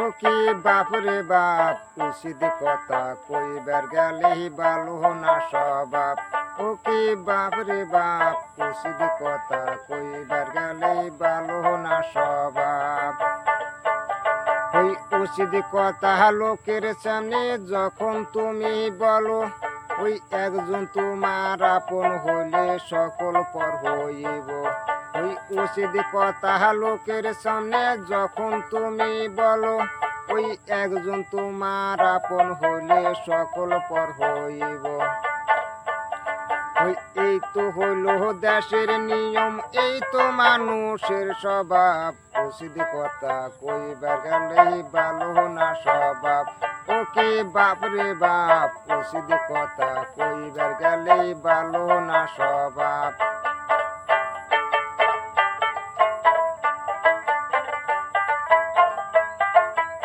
ও কি বাপ রে বাপ উচিত কথা কইবার গেলেই ভালো না স্বভাব। ও কি বাপ রে বাপ উচিত কথা কইবার গেলেই ভালো না স্বভাব। ওই উচিত কথা লোকের সামনে যখন তুমি বলো, ওই একজন তোমার আপন হইলে সকল পর হইব। উচিত কথা লোকের সামনে যখন তুমি বলো, ওই একজন তোমার আপন হইলে সকল পর হইব। এই তো হইল দেশের নিয়ম, এই তো মানুষের স্বভাব। উচিত কথা কইবার গেলেই ভালো না স্বভাব। ওকে বাপ রে বাপ উচিত কথা কইবার গেলেই ভালো না স্বভাব।